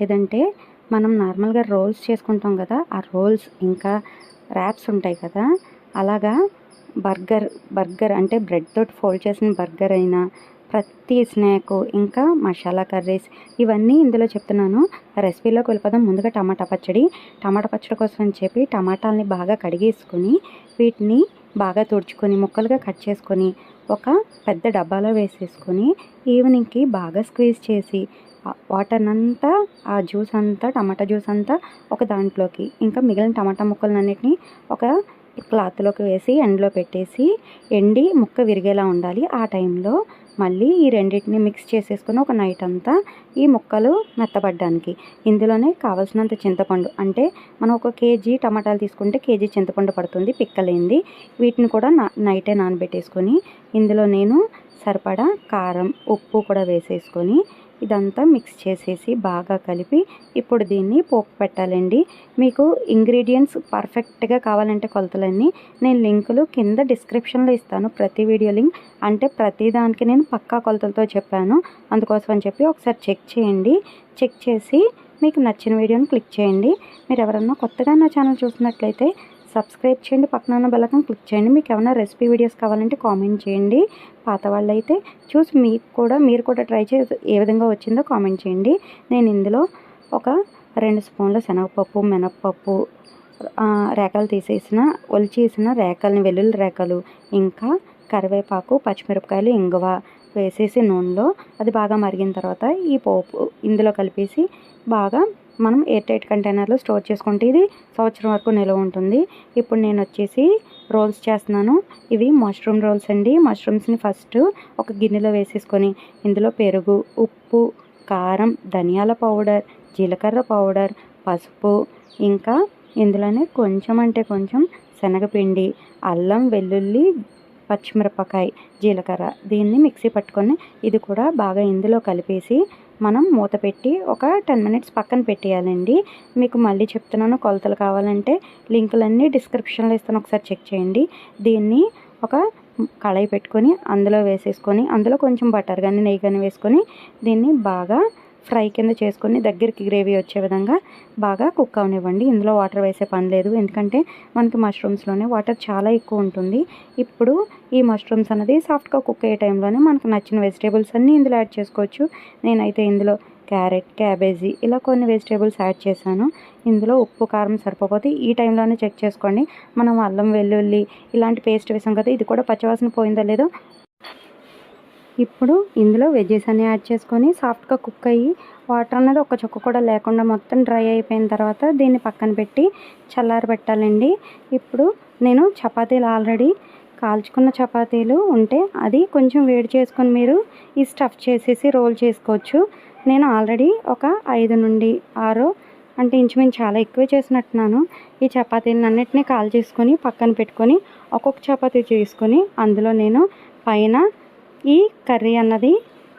లేదంటే మనం నార్మల్గా రోల్స్ చేసుకుంటాం కదా ఆ రోల్స్ ఇంకా ర్యాప్స్ ఉంటాయి కదా అలాగా బర్గర్ బర్గర్ అంటే బ్రెడ్ తోటి ఫోల్డ్ చేసిన బర్గర్ అయినా ప్రతి స్నాక్ ఇంకా మసాలా కర్రీస్ ఇవన్నీ ఇందులో చెప్తున్నాను. రెసిపీలోకి వెళ్ళిపోదాం ముందుగా టమాటా పచ్చడి. టమాటా పచ్చడి కోసం అని చెప్పి టమాటాలని బాగా కడిగేసుకొని వీటిని బాగా తుడుచుకొని ముక్కలుగా కట్ చేసుకొని ఒక పెద్ద డబ్బాలో వేసేసుకొని ఈవినింగ్కి బాగా స్క్వీజ్ చేసి వాటర్ అంతా ఆ జ్యూస్ అంతా టమాటా జ్యూస్ అంతా ఒక దాంట్లోకి ఇంకా మిగిలిన టమాటా ముక్కలన్నిటిని ఒక క్లాత్లోకి వేసి ఎండలో పెట్టేసి ఎండి ముక్క విరిగేలా ఉండాలి. ఆ టైంలో మళ్ళీ ఈ రెండింటిని మిక్స్ చేసేసుకుని ఒక నైట్ అంతా ఈ ముక్కలు మెత్తబడ్డానికి. ఇందులోనే కావాల్సినంత చింతపండు అంటే మనం ఒక కేజీ టమాటాలు తీసుకుంటే కేజీ చింతపండు పడుతుంది పిక్కలేంది. వీటిని కూడా నా నైటే నానబెట్టేసుకొని ఇందులో నేను సరిపడా కారం ఉప్పు కూడా వేసేసుకొని ఇదంతా మిక్స్ చేసేసి బాగా కలిపి ఇప్పుడు దీన్ని పోపు పెట్టాలండి. మీకు ఇంగ్రీడియంట్స్ పర్ఫెక్ట్గా కావాలంటే కొలతలన్నీ నేను లింకులు కింద డిస్క్రిప్షన్లో ఇస్తాను. ప్రతి వీడియో లింక్ అంటే ప్రతి దానికి నేను పక్కా కొలతలతో చెప్పాను. అందుకోసం అని చెప్పి ఒకసారి చెక్ చేయండి. చెక్ చేసి మీకు నచ్చిన వీడియోని క్లిక్ చేయండి. మీరు ఎవరన్నా కొత్తగా నా ఛానల్ చూసినట్లయితే సబ్స్క్రైబ్ చేయండి. పక్కన ఉన్న బెల్లకం క్లిక్ చేయండి. మీకు ఏమైనా రెసిపీ వీడియోస్ కావాలంటే కామెంట్ చేయండి. పాత వాళ్ళు అయితే చూసి మీకు కూడా మీరు కూడా ట్రై చేసి ఏ విధంగా వచ్చిందో కామెంట్ చేయండి. నేను ఇందులో ఒక రెండు స్పూన్ల శనగపప్పు మినప్పప్పు రేకలు తీసేసిన ఒలిచేసిన రేకల్ని వెల్లుల్లి రేకలు ఇంకా కరివేపాకు పచ్చిమిరపకాయలు ఇంగువ వేసేసి నూనెలో. అది బాగా మరిగిన తర్వాత ఈ పోపు ఇందులో కలిపేసి బాగా మనం ఎయిర్ టైట్ కంటైనర్లో స్టోర్ చేసుకుంటే ఇది సంవత్సరం వరకు నిల్వ ఉంటుంది. ఇప్పుడు నేను వచ్చేసి రోల్స్ చేస్తున్నాను. ఇవి మష్రూమ్ రోల్స్ అండి. మష్రూమ్స్ని ఫస్ట్ ఒక గిన్నెలో వేసేసుకొని ఇందులో పెరుగు ఉప్పు కారం ధనియాల పౌడర్ జీలకర్ర పౌడర్ పసుపు ఇంకా ఇందులోనే కొంచెం అంటే కొంచెం శనగపిండి అల్లం వెల్లుల్లి పచ్చిమిరపకాయ జీలకర్ర దీన్ని మిక్సీ పట్టుకొని ఇది కూడా బాగా ఇందులో కలిపేసి మనం మూత పెట్టి ఒక టెన్ మినిట్స్ పక్కన పెట్టేయాలండి. మీకు మళ్ళీ చెప్తున్నాను కొలతలు కావాలంటే లింకులన్నీ డిస్క్రిప్షన్లో ఇస్తాను ఒకసారి చెక్ చేయండి. దీన్ని ఒక కళాయి పెట్టుకొని అందులో వేసేసుకొని అందులో కొంచెం బటర్ కానీ నెయ్యి కానీ వేసుకొని దీన్ని బాగా ఫ్రై కింద చేసుకొని దగ్గరికి గ్రేవీ వచ్చే విధంగా బాగా కుక్ అవనివ్వండి. ఇందులో వాటర్ వేసే పని లేదు. ఎందుకంటే మనకి మష్రూమ్స్లోనే వాటర్ చాలా ఎక్కువ ఉంటుంది. ఇప్పుడు ఈ మష్రూమ్స్ అనేది సాఫ్ట్గా కుక్ అయ్యే టైంలోనే మనకు నచ్చిన వెజిటేబుల్స్ అన్నీ ఇందులో యాడ్ చేసుకోవచ్చు. నేనైతే ఇందులో క్యారెట్ క్యాబేజీ ఇలా కొన్ని వెజిటేబుల్స్ యాడ్ చేశాను. ఇందులో ఉప్పు కారం సరిపోతే ఈ టైంలోనే చెక్ చేసుకోండి. మనం అల్లం వెల్లుల్లి ఇలాంటి పేస్ట్ వేసాం కదా ఇది కూడా పచ్చవాసన పోయిందో లేదో ఇప్పుడు ఇందులో వెజ్జెస్ అన్ని యాడ్ చేసుకొని సాఫ్ట్గా కుక్ అయ్యి వాటర్ అనేది ఒక చుక్క కూడా లేకుండా మొత్తం డ్రై అయిపోయిన తర్వాత దీన్ని పక్కన పెట్టి చల్లారి పెట్టాలండి. ఇప్పుడు నేను చపాతీలు ఆల్రెడీ కాల్చుకున్న చపాతీలు ఉంటే అది కొంచెం వేడి చేసుకొని మీరు ఈ స్టఫ్ చేసేసి రోల్ చేసుకోవచ్చు. నేను ఆల్రెడీ ఒక ఐదు నుండి ఆరు అంటే ఇంచుమించు చాలా ఎక్కువ చేసినట్టున్నాను. ఈ చపాతీలను అన్నిటినీ కాల్ చేసుకొని పక్కన పెట్టుకొని ఒక్కొక్క చపాతీ చేసుకొని అందులో నేను పైన ఈ కర్రీ అన్నది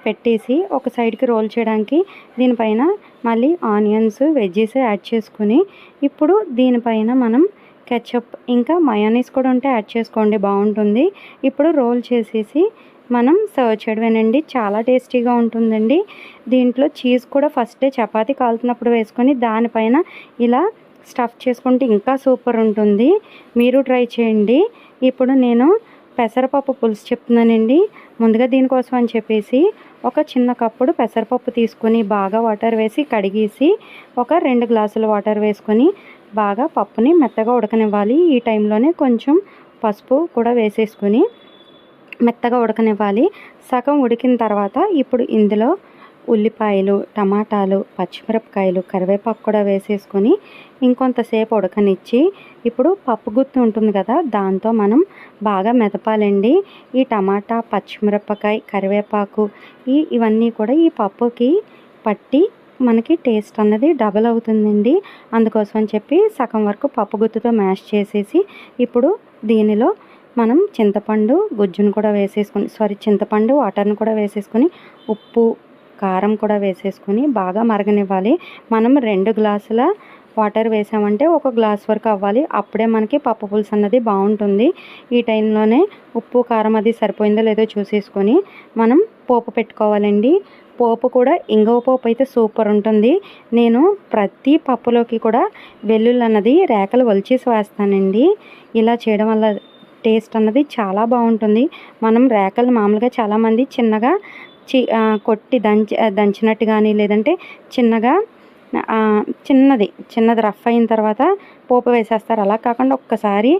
పెట్టేసి ఒక సైడ్కి రోల్ చేయడానికి దీనిపైన మళ్ళీ ఆనియన్స్ వెజ్జెస్ యాడ్ చేసుకుని ఇప్పుడు దీనిపైన మనం కెచప్ ఇంకా మయోనీస్ కూడా ఉంటే యాడ్ చేసుకోండి బాగుంటుంది. ఇప్పుడు రోల్ చేసేసి మనం సర్వ్ చేయడమేనండి చాలా టేస్టీగా ఉంటుందండి. దీంట్లో చీజ్ కూడా ఫస్టే చపాతి కాలుతున్నప్పుడు వేసుకొని దానిపైన ఇలా స్టఫ్ చేసుకుంటే ఇంకా సూపర్ ఉంటుంది. మీరు ట్రై చేయండి. ఇప్పుడు నేను పెసరపప్పు పులుసు చెప్తున్నానండి. ముందుగా దీనికోసం అని చెప్పేసి ఒక చిన్న కప్పుడు పెసరపప్పు తీసుకొని బాగా వాటర్ వేసి కడిగేసి ఒక రెండు గ్లాసుల వాటర్ వేసుకొని బాగా పప్పుని మెత్తగా ఉడకనివ్వాలి. ఈ టైంలోనే కొంచెం పసుపు కూడా వేసేసుకొని మెత్తగా ఉడకనివ్వాలి. సగం ఉడికిన తర్వాత ఇప్పుడు ఇందులో ఉల్లిపాయలు టమాటాలు పచ్చిమిరపకాయలు కరివేపాకు కూడా వేసేసుకొని ఇంకొంతసేపు ఉడకనిచ్చి ఇప్పుడు పప్పు గుత్తి ఉంటుంది కదా దాంతో మనం బాగా మెదపాలండి. ఈ టమాటా పచ్చిమిరపకాయ కరివేపాకు ఈ ఇవన్నీ కూడా ఈ పప్పుకి పట్టి మనకి టేస్ట్ అన్నది డబల్ అవుతుందండి. అందుకోసం అని చెప్పి సగం వరకు పప్పు గుత్తుతో మ్యాష్ చేసేసి ఇప్పుడు దీనిలో మనం చింతపండు గుజ్జును కూడా వేసేసుకొని సారీ చింతపండు వాటర్ని కూడా వేసేసుకొని ఉప్పు కారం కూడా వేసేసుకొని బాగా మరగనివ్వాలి. మనం రెండు గ్లాసుల వాటర్ వేసామంటే ఒక గ్లాస్ వరకు అవ్వాలి. అప్పుడే మనకి పప్పు పులుసు అన్నది బాగుంటుంది. ఈ టైంలోనే ఉప్పు కారం అది సరిపోయిందో లేదో చూసేసుకొని మనం పోపు పెట్టుకోవాలండి. పోపు కూడా ఇంగవ పోపు అయితే సూపర్ ఉంటుంది. నేను ప్రతి పప్పులోకి కూడా వెల్లుల్లి అన్నది రేకలు వలిచేసి వేస్తానండి. ఇలా చేయడం వల్ల టేస్ట్ అన్నది చాలా బాగుంటుంది. మనం రేకలు మామూలుగా చాలామంది చిన్నగా చి కొట్టి దంచి దంచినట్టు కానీ లేదంటే చిన్నగా చిన్నది చిన్నది రఫ్ అయిన తర్వాత పోపు వేసేస్తారు. అలా కాకుండా ఒక్కసారి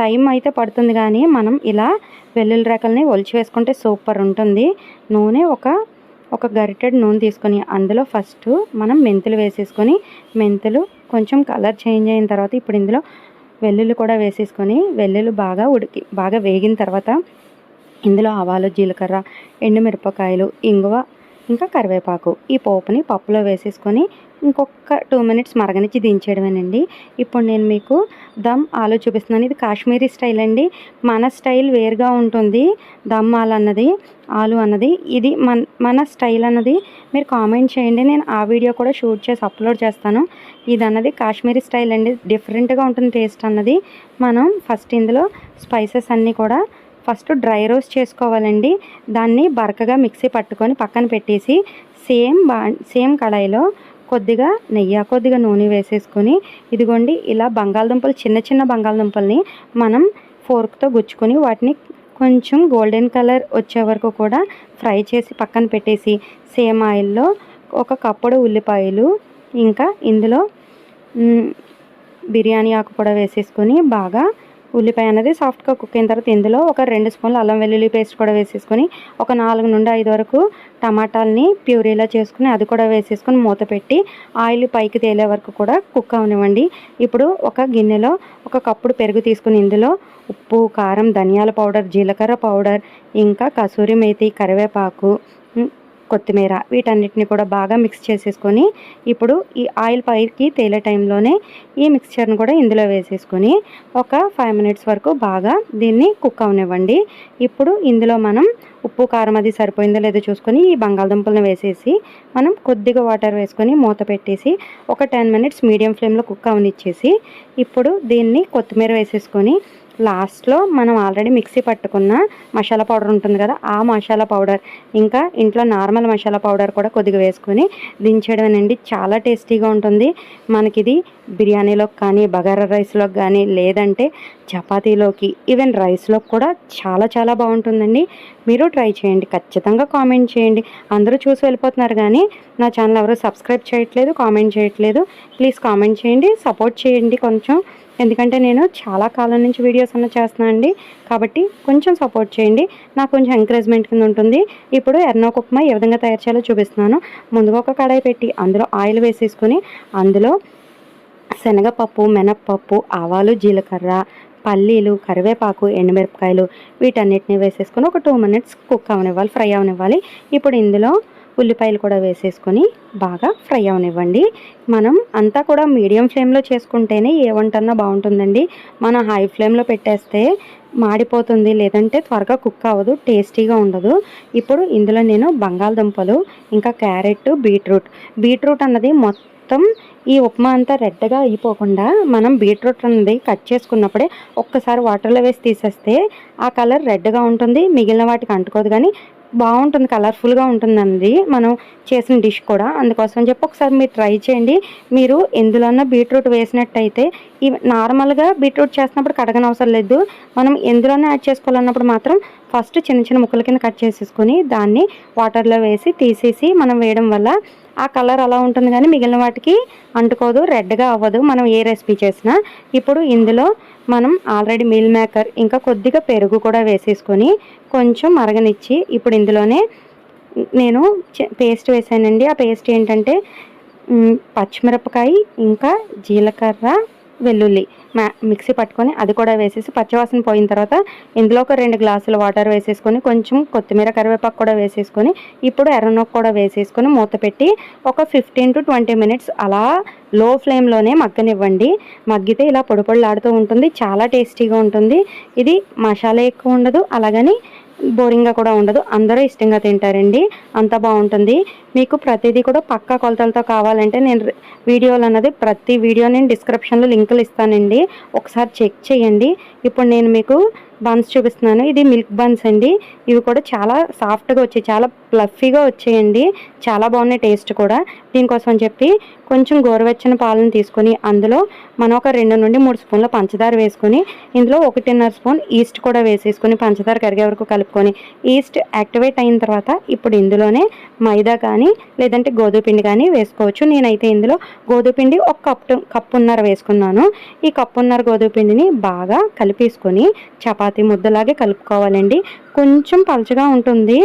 టైం అయితే పడుతుంది కానీ మనం ఇలా వెల్లుల్లి రెక్కల్ని ఒలిచి వేసుకుంటే సూపర్ ఉంటుంది. నూనె ఒక ఒక గరిటెడ్ నూనె తీసుకొని అందులో ఫస్ట్ మనం మెంతులు వేసేసుకొని మెంతులు కొంచెం కలర్ చేంజ్ అయిన తర్వాత ఇప్పుడు ఇందులో వెల్లుల్లి కూడా వేసేసుకొని వెల్లుల్లి బాగా ఉడికి బాగా వేగిన తర్వాత ఇందులో ఆవాలు జీలకర్ర ఎండుమిరపకాయలు ఇంగువ ఇంకా కరివేపాకు. ఈ పోపుని పప్పులో వేసేసుకొని ఇంకొక టూ మినిట్స్ మరగనిచ్చి దించేయడమేనండి. ఇప్పుడు నేను మీకు దమ్ ఆలు చూపిస్తున్నాను. ఇది కాశ్మీరీ స్టైల్ అండి. మన స్టైల్ వేరుగా ఉంటుంది. దమ్ ఆలు అన్నది ఆలు అన్నది. ఇది మన మన స్టైల్ అన్నది. మీరు కామెంట్ చేయండి. నేను ఆ వీడియో కూడా షూట్ చేసి అప్లోడ్ చేస్తాను. ఇది అన్నది కాశ్మీరీ స్టైల్ అండి. డిఫరెంట్గా ఉంటుంది టేస్ట్ అన్నది. మనం ఫస్ట్ ఇందులో స్పైసెస్ అన్నీ కూడా ఫస్ట్ డ్రై రోస్ట్ చేసుకోవాలండి. దాన్ని బరకగా మిక్సీ పట్టుకొని పక్కన పెట్టేసి సేమ్ బా సేమ్ కడాయిలో కొద్దిగా నెయ్యి కొద్దిగా నూనె వేసేసుకొని ఇదిగోండి ఇలా బంగాళదుంపలు చిన్న చిన్న బంగాళదుంపల్ని మనం ఫోర్క్తో గుచ్చుకొని వాటిని కొంచెం గోల్డెన్ కలర్ వచ్చే వరకు కూడా ఫ్రై చేసి పక్కన పెట్టేసి సేమ్ ఆయిల్లో ఒక కప్పుడు ఉల్లిపాయలు ఇంకా ఇందులో బిర్యానీ ఆకు కూడా వేసేసుకొని బాగా ఉల్లిపాయ అనేది సాఫ్ట్గా కుక్ అయిన తర్వాత ఇందులో ఒక రెండు స్పూన్లు అల్లం వెల్లుల్లి పేస్ట్ కూడా వేసేసుకొని ఒక నాలుగు నుండి ఐదు వరకు టమాటాలని ప్యూరీలా చేసుకుని అది కూడా వేసేసుకొని మూత పెట్టి ఆయిల్ పైకి తేలే వరకు కూడా కుక్ అవనివ్వండి. ఇప్పుడు ఒక గిన్నెలో ఒక కప్పుడు పెరుగు తీసుకుని ఇందులో ఉప్పు కారం ధనియాల పౌడర్ జీలకర్ర పౌడర్ ఇంకా కసూరి మేతి కరివేపాకు కొత్తిమీర వీటన్నిటిని కూడా బాగా మిక్స్ చేసేసుకొని ఇప్పుడు ఈ ఆయిల్ పైకి తేలే టైంలోనే ఈ మిక్స్చర్ని కూడా ఇందులో వేసేసుకొని ఒక ఫైవ్ మినిట్స్ వరకు బాగా దీన్ని కుక్ అవనివ్వండి. ఇప్పుడు ఇందులో మనం ఉప్పు కారం అది సరిపోయిందో లేదో చూసుకొని ఈ బంగాళదుంపలను వేసేసి మనం కొద్దిగా వాటర్ వేసుకొని మూత పెట్టేసి ఒక టెన్ మినిట్స్ మీడియం ఫ్లేమ్లో కుక్ అవనిచ్చేసి ఇప్పుడు దీన్ని కొత్తిమీర వేసేసుకొని లాస్ట్లో మనం ఆల్రెడీ మిక్సీ పట్టుకున్న మసాలా పౌడర్ ఉంటుంది కదా ఆ మసాలా పౌడర్. ఇంకా ఇంట్లో నార్మల్ మసాలా పౌడర్ కూడా కొద్దిగా వేసుకొని అండి చాలా టేస్టీగా ఉంటుంది. మనకిది బిర్యానీలోకి కానీ బగారా రైస్లోకి కానీ లేదంటే చపాతీలోకి ఈవెన్ రైస్లోకి కూడా చాలా చాలా బాగుంటుందండి. మీరు ట్రై చేయండి. ఖచ్చితంగా కామెంట్ చేయండి. అందరూ చూసి వెళ్ళిపోతున్నారు కానీ నా ఛానల్ ఎవరు సబ్స్క్రైబ్ చేయట్లేదు కామెంట్ చేయట్లేదు. ప్లీజ్ కామెంట్ చేయండి. సపోర్ట్ చేయండి కొంచెం. ఎందుకంటే నేను చాలా కాలం నుంచి వీడియోస్ అన్న చేస్తున్నాను అండి. కాబట్టి కొంచెం సపోర్ట్ చేయండి. నాకు కొంచెం ఎంకరేజ్మెంట్ కింద ఉంటుంది. ఇప్పుడు ఎర్నోక ఉప్మా ఏ విధంగా తయారు చేయాలో చూపిస్తున్నాను. ముందుగా ఒక కడాయి పెట్టి అందులో ఆయిల్ వేసేసుకొని అందులో శనగపప్పు మినప్పప్పు ఆవాలు జీలకర్ర పల్లీలు కరివేపాకు ఎండుమిరపకాయలు వీటన్నిటిని వేసేసుకొని ఒక టూ మినిట్స్ కుక్ అవనివ్వాలి ఫ్రై అవనివ్వాలి. ఇప్పుడు ఇందులో ఉల్లిపాయలు కూడా వేసేసుకొని బాగా ఫ్రై అవనివ్వండి. మనం అంతా కూడా మీడియం ఫ్లేమ్లో చేసుకుంటేనే ఏ వంటన్నా బాగుంటుందండి. మనం హై ఫ్లేమ్లో పెట్టేస్తే మాడిపోతుంది లేదంటే త్వరగా కుక్ అవ్వదు టేస్టీగా ఉండదు. ఇప్పుడు ఇందులో నేను బంగాళదుంపలు ఇంకా క్యారెట్ బీట్రూట్. బీట్రూట్ అన్నది మొత్తం ఈ ఉప్మా అంతా రెడ్గా అయిపోకుండా మనం బీట్రూట్ అన్నది కట్ చేసుకున్నప్పుడే ఒక్కసారి వాటర్లో వేసి తీసేస్తే ఆ కలర్ రెడ్గా ఉంటుంది. మిగిలిన వాటికి అంటుకోదు కానీ బాగుంటుంది కలర్ఫుల్గా ఉంటుందండి. మనం చేసిన డిష్ కూడా. అందుకోసం చెప్పి ఒకసారి మీరు ట్రై చేయండి. మీరు ఎందులోన్నా బీట్రూట్ వేసినట్టయితే ఈ నార్మల్గా బీట్రూట్ చేసినప్పుడు కడగని అవసరం లేదు. మనం ఎందులోనే యాడ్ చేసుకోవాలన్నప్పుడు మాత్రం ఫస్ట్ చిన్న చిన్న ముక్కల కింద కట్ చేసేసుకొని దాన్ని వాటర్లో వేసి తీసేసి మనం వేయడం వల్ల ఆ కలర్ అలా ఉంటుంది కానీ మిగిలిన వాటికి అంటుకోదు రెడ్గా అవ్వదు. మనం ఏ రెసిపీ చేసినా ఇప్పుడు ఇందులో మనం ఆల్రెడీ మిల్ మేకర్ ఇంకా కొద్దిగా పెరుగు కూడా వేసేసుకొని కొంచెం మరగనిచ్చి ఇప్పుడు ఇందులోనే నేను పేస్ట్ వేసానండి. ఆ పేస్ట్ ఏంటంటే పచ్చిమిరపకాయ ఇంకా జీలకర్ర వెల్లుల్లి మ్యా మిక్సీ పట్టుకొని అది కూడా వేసేసి పచ్చివాసన పోయిన తర్వాత ఇందులో ఒక రెండు గ్లాసుల వాటర్ వేసేసుకొని కొంచెం కొత్తిమీర కరివేపాకు కూడా వేసేసుకొని ఇప్పుడు ఎర్రనొక్క కూడా వేసేసుకొని మూత పెట్టి ఒక ఫిఫ్టీన్ టు ట్వంటీ మినిట్స్ అలా లో ఫ్లేమ్లోనే మగ్గనివ్వండి. మగ్గితే ఇలా పొడిపొడిలాడుతూ ఉంటుంది చాలా టేస్టీగా ఉంటుంది. ఇది మసాలా ఎక్కువ ఉండదు అలాగని బోరింగ్గా కూడా ఉండదు. అందరూ ఇష్టంగా తింటారండి. అంత బాగుంటుంది. మీకు ప్రతిదీ కూడా పక్కా కొలతలతో కావాలంటే నేను వీడియోలు అన్నది ప్రతి వీడియో నేను డిస్క్రిప్షన్లో లింకులు ఇస్తానండి. ఒకసారి చెక్ చేయండి. ఇప్పుడు నేను మీకు బన్స్ చూపిస్తున్నాను. ఇది మిల్క్ బన్స్ అండి. ఇవి కూడా చాలా సాఫ్ట్గా వచ్చాయి. చాలా ప్లఫీగా వచ్చాయండి. చాలా బాగున్నాయి టేస్ట్ కూడా. దీనికోసం అని చెప్పి కొంచెం గోరువెచ్చని పాలను తీసుకొని అందులో మనం ఒక రెండు నుండి మూడు స్పూన్ల పంచదార వేసుకొని ఇందులో ఒకటిన్నర స్పూన్ ఈస్ట్ కూడా వేసేసుకొని పంచదార కరిగే వరకు కలుపుకొని ఈస్ట్ యాక్టివేట్ అయిన తర్వాత ఇప్పుడు ఇందులోనే మైదా కానీ లేదంటే గోధుమ పిండి కానీ వేసుకోవచ్చు. నేనైతే ఇందులో గోధుమ పిండి ఒక కప్పు కప్పున్నర వేసుకున్నాను. ఈ కప్పున్నర గోధుమ పిండిని బాగా కలిపేసుకొని చపాతీ ముద్దలాగే కలుపుకోవాలండి. కొంచెం పలుచగా ఉంటుంది.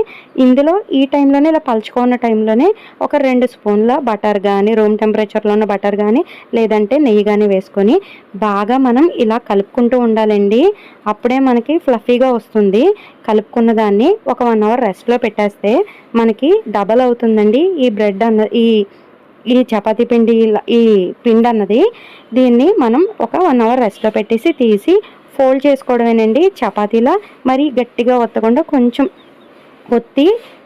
ఇందులో ఈ టైంలోనే ఇలా పలుచుకున్న టైంలోనే ఒక రెండు స్పూన్ల బటర్ కానీ రూమ్ టెంపరేచర్లో ఉన్న బటర్ కానీ లేదంటే నెయ్యి కానీ వేసుకొని బాగా మనం ఇలా కలుపుకుంటూ ఉండాలండి. అప్పుడే మనకి ఫ్లఫీగా వస్తుంది. కలుపుకున్న దాన్ని ఒక వన్ అవర్ రెస్ట్లో పెట్టేస్తే మనకి డబల్ అవుతుందండి. ఈ బ్రెడ్ అన్న ఈ ఈ చపాతీ పిండి ఈ పిండి అన్నది. దీన్ని మనం ఒక వన్ అవర్ రెస్ట్లో పెట్టేసి తీసి ఫోల్డ్ చేసుకోవడమేనండి. చపాతీలా మరి గట్టిగా ఒత్తకుండా కొంచెం ఒత్తి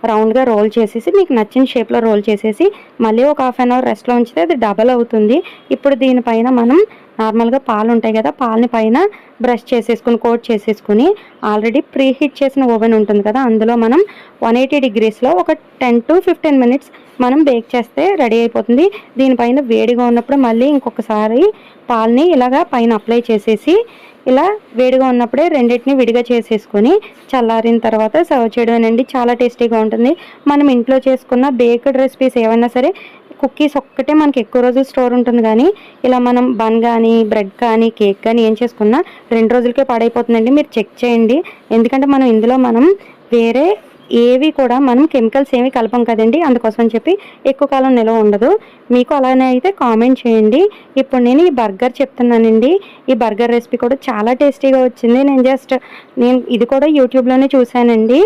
రౌండ్గా రోల్ చేసేసి మీకు నచ్చిన షేప్లో రోల్ చేసేసి మళ్ళీ ఒక హాఫ్ అన్ అవర్ రెస్ట్లో ఉంచితే అది డబల్ అవుతుంది. ఇప్పుడు దీనిపైన మనం నార్మల్గా పాలు ఉంటాయి కదా పాలని పైన బ్రష్ చేసేసుకుని కోట్ చేసేసుకుని ఆల్రెడీ ప్రీ హీట్ చేసిన ఓవెన్ ఉంటుంది కదా అందులో మనం వన్ ఎయిటీ డిగ్రీస్లో ఒక టెన్ టు ఫిఫ్టీన్ మినిట్స్ మనం బేక్ చేస్తే రెడీ అయిపోతుంది. దీనిపైన వేడిగా ఉన్నప్పుడు మళ్ళీ ఇంకొకసారి పాలని ఇలాగా పైన అప్లై చేసేసి ఇలా వేడిగా ఉన్నప్పుడే రెండింటిని విడిగా చేసేసుకొని చల్లారిన తర్వాత సర్వ్ చేయడం అండి చాలా టేస్టీగా ఉంటుంది. మనం ఇంట్లో చేసుకున్న బేక్డ్ రెసిపీస్ ఏమైనా సరే కుకీస్ ఒక్కటే మనకి ఎక్కువ రోజులు స్టోర్ ఉంటుంది కానీ ఇలా మనం బన్ కానీ బ్రెడ్ కానీ కేక్ కానీ ఏం చేసుకున్నా రెండు రోజులకే పాడైపోతుందండి. మీరు చెక్ చేయండి. ఎందుకంటే మనం ఇందులో మనం వేరే ఏవి కూడా మనం కెమికల్స్ ఏమి కలపం కదండి. అందుకోసం అని చెప్పి ఎక్కువ కాలం నిల్వ ఉండదు. మీకు అలానే అయితే కామెంట్ చేయండి. ఇప్పుడు నేను ఈ బర్గర్ చెప్తున్నానండి. ఈ బర్గర్ రెసిపీ కూడా చాలా టేస్టీగా వచ్చింది. నేను జస్ట్ నేను ఇది కూడా యూట్యూబ్లోనే చూశానండి.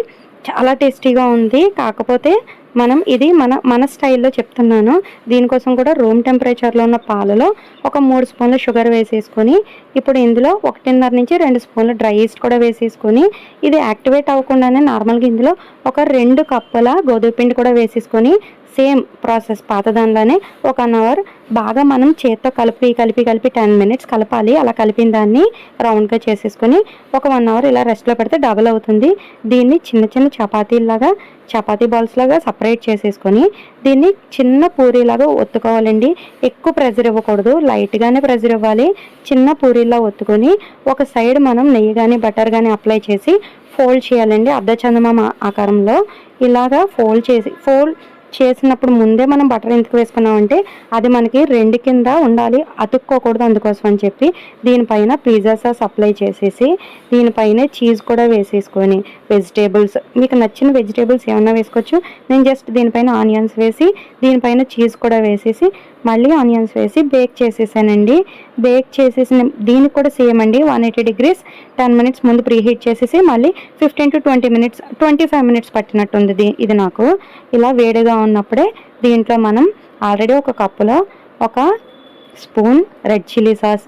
చాలా టేస్టీగా ఉంది. కాకపోతే మనం ఇది మన మన స్టైల్లో చెప్తున్నాను. దీనికోసం కూడా రూమ్ టెంపరేచర్లో ఉన్న పాలలో ఒక మూడు స్పూన్ల షుగర్ వేసేసుకొని ఇప్పుడు ఇందులో ఒకటిన్నర నుంచి రెండు స్పూన్ల డ్రై ఈస్ట్ కూడా వేసేసుకొని ఇది యాక్టివేట్ అవ్వకుండానే నార్మల్గా ఇందులో ఒక రెండు కప్పుల గోధుమ పిండి కూడా వేసేసుకొని సేమ్ ప్రాసెస్ పాత దానిలోనే ఒక వన్ అవర్ బాగా మనం చేత్తో కలిపి కలిపి కలిపి టెన్ మినిట్స్ కలపాలి. అలా కలిపిన దాన్ని రౌండ్గా చేసేసుకొని ఒక వన్ అవర్ ఇలా రెస్ట్లో పెడితే డబుల్ అవుతుంది. దీన్ని చిన్న చిన్న చపాతీలాగా చపాతీ బాల్స్ లాగా సపరేట్ చేసేసుకొని దీన్ని చిన్న పూరీలాగా ఒత్తుకోవాలండి. ఎక్కువ ప్రెజర్ ఇవ్వకూడదు. లైట్గానే ప్రెజర్ ఇవ్వాలి. చిన్న పూరీలా ఒత్తుకొని ఒక సైడ్ మనం నెయ్యి కానీ బటర్ కానీ అప్లై చేసి ఫోల్డ్ చేయాలండి. అర్ధ చందమామ ఆకారంలో ఇలాగా ఫోల్డ్ చేసి ఫోల్డ్ చేసినప్పుడు ముందే మనం బటర్ ఎందుకు వేసుకున్నామంటే అది మనకి రెండు కింద ఉండాలి అతుక్కోకూడదు అందుకోసం అని చెప్పి దీనిపైన పిజ్జా సాస్ అప్లై చేసేసి దీనిపైన చీజ్ కూడా వేసేసుకొని వెజిటేబుల్స్ మీకు నచ్చిన వెజిటేబుల్స్ ఏమన్నా వేసుకోవచ్చు. నేను జస్ట్ దీనిపైన ఆనియన్స్ వేసి దీనిపైన చీజ్ కూడా వేసేసి మళ్ళీ ఆనియన్స్ వేసి బేక్ చేసేసానండి. బేక్ చేసేసిన దీనికి కూడా సేమ్ అండి one eighty degrees ten minutes ముందు ప్రీ హీట్ చేసేసి మళ్ళీ fifteen to twenty minutes twenty five minutes పట్టినట్టుంది ఇది నాకు. ఇలా వేడిగా ఉన్నప్పుడే దీంట్లో మనం ఆల్రెడీ ఒక కప్పులో ఒక స్పూన్ రెడ్ చిల్లీ సాస్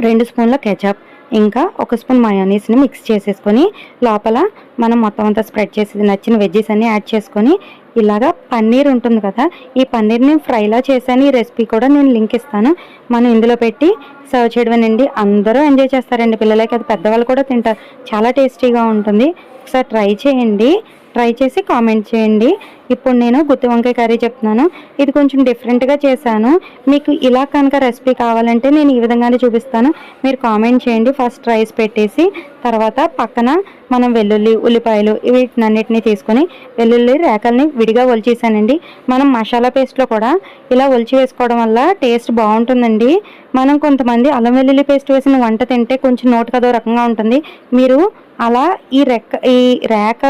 రెండు స్పూన్ల కెచప్ ఇంకా ఒక స్పూన్ మయోనీస్ని మిక్స్ చేసేసుకొని లోపల మనం మొత్తం అంతా స్ప్రెడ్ చేసి నచ్చిన వెజ్జెస్ అన్నీ యాడ్ చేసుకొని ఇలాగా పన్నీర్ ఉంటుంది కదా ఈ పన్నీర్ని ఫ్రైలా చేశాను. ఈ రెసిపీ కూడా నేను లింక్ ఇస్తాను. మనం ఇందులో పెట్టి సర్వ్ చేయడమేనండి. అందరూ ఎంజాయ్ చేస్తారండి పిల్లలకి. అది పెద్దవాళ్ళు కూడా తింటారు. చాలా టేస్టీగా ఉంటుంది. ఒకసారి ట్రై చేయండి. ట్రై చేసి కామెంట్ చేయండి. ఇప్పుడు నేను గుత్తి వంకాయ కర్రీ చెప్తున్నాను. ఇది కొంచెం డిఫరెంట్గా చేశాను. మీకు ఇలా కనుక రెసిపీ కావాలంటే నేను ఈ విధంగానే చూపిస్తాను. మీరు కామెంట్ చేయండి. ఫస్ట్ రైస్ పెట్టేసి తర్వాత పక్కన మనం వెల్లుల్లి ఉల్లిపాయలు వీటినన్నిటిని తీసుకొని వెల్లుల్లి రేకల్ని విడిగా ఒలిచేసానండి. మనం మసాలా పేస్ట్లో కూడా ఇలా ఒలిచి వేసుకోవడం వల్ల టేస్ట్ బాగుంటుందండి. మనం కొంతమంది అల్లం వెల్లుల్లి పేస్ట్ వేసిన వంట తింటే కొంచెం నోటు కదో రకంగా ఉంటుంది. మీరు అలా ఈ రెక్క ఈ రేక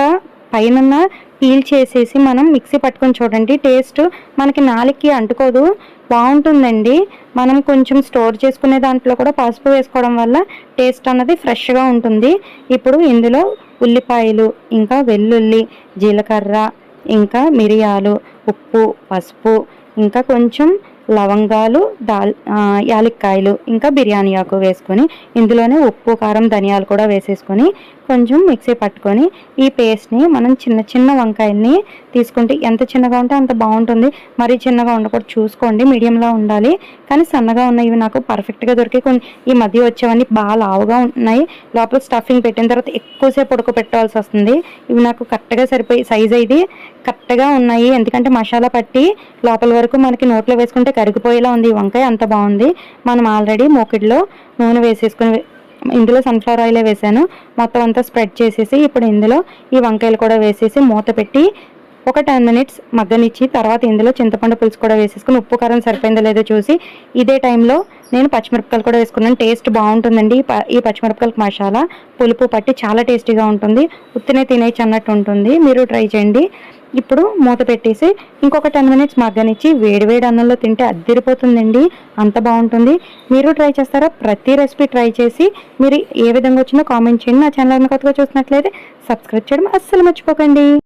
పైన పీల్ చేసేసి మనం మిక్సీ పట్టుకొని చూడండి. టేస్ట్ మనకి నాలుగుకి అంటుకోదు. బాగుంటుందండి. మనం కొంచెం స్టోర్ చేసుకునే దాంట్లో కూడా పసుపు వేసుకోవడం వల్ల టేస్ట్ అన్నది ఫ్రెష్గా ఉంటుంది. ఇప్పుడు ఇందులో ఉల్లిపాయలు ఇంకా వెల్లుల్లి జీలకర్ర ఇంకా మిరియాలు ఉప్పు పసుపు ఇంకా కొంచెం లవంగాలు దాల్ యాలక్కాయలు ఇంకా బిర్యానీ ఆకు వేసుకొని ఇందులోనే ఉప్పు కారం ధనియాలు కూడా వేసేసుకొని కొంచెం మిక్సీ పట్టుకొని ఈ పేస్ట్ని మనం చిన్న చిన్న వంకాయల్ని తీసుకుంటే ఎంత చిన్నగా ఉంటే అంత బాగుంటుంది. మరీ చిన్నగా ఉండకూడదు. చూసుకోండి. మీడియంలో ఉండాలి. కానీ సన్నగా ఉన్నాయి ఇవి నాకు పర్ఫెక్ట్గా దొరికి కొన్ని ఈ మధ్య వచ్చేవన్నీ బాగా లావుగా ఉన్నాయి. లోపల స్టఫింగ్ పెట్టిన తర్వాత ఎక్కువసేపు ఉడకపెట్టాల్సి వస్తుంది. ఇవి నాకు కరెక్ట్గా సరిపోయి సైజ్ అయితే కరెక్ట్గా ఉన్నాయి. ఎందుకంటే మసాలా పట్టి లోపల వరకు మనకి నోట్లో వేసుకుంటే కరిగిపోయేలా ఉంది ఈ వంకాయ అంత బాగుంది. మనం ఆల్రెడీ మూకిడిలో నూనె వేసేసుకుని ఇందులో సన్ఫ్లవర్ ఆయిలే వేసాను. మొత్తం అంతా స్ప్రెడ్ చేసేసి ఇప్పుడు ఇందులో ఈ వంకాయలు కూడా వేసేసి మూత పెట్టి ఒక టెన్ మినిట్స్ మగ్గనిచ్చి తర్వాత ఇందులో చింతపండు పులుసు కూడా వేసేసుకుని ఉప్పు కారం సరిపోయిందో లేదో చూసి ఇదే టైంలో నేను పచ్చిమిరపకాయలు కూడా వేసుకున్నాను. టేస్ట్ బాగుంటుందండి ఈ ప- ఈ పచ్చిమిరపకాయలకు మసాలా. పులుపు పట్టి చాలా టేస్టీగా ఉంటుంది. ఉత్తినే తినేయచ్చు అన్నట్టు ఉంటుంది. మీరు ట్రై చేయండి. ఇప్పుడు మూత పెట్టేసి ఇంకొక టెన్ మినిట్స్ మగ్గనిచ్చి వేడివేడి అన్నంలో తింటే అద్దిరిపోతుందండి. అంత బాగుంటుంది. మీరు ట్రై చేస్తారా? ప్రతి రెసిపీ ట్రై చేసి మీరు ఏ విధంగా వచ్చినా కామెంట్ చేయండి. నా ఛానల్ కొత్తగా చూసినట్లయితే సబ్స్క్రైబ్ చేయడం అస్సలు మర్చిపోకండి.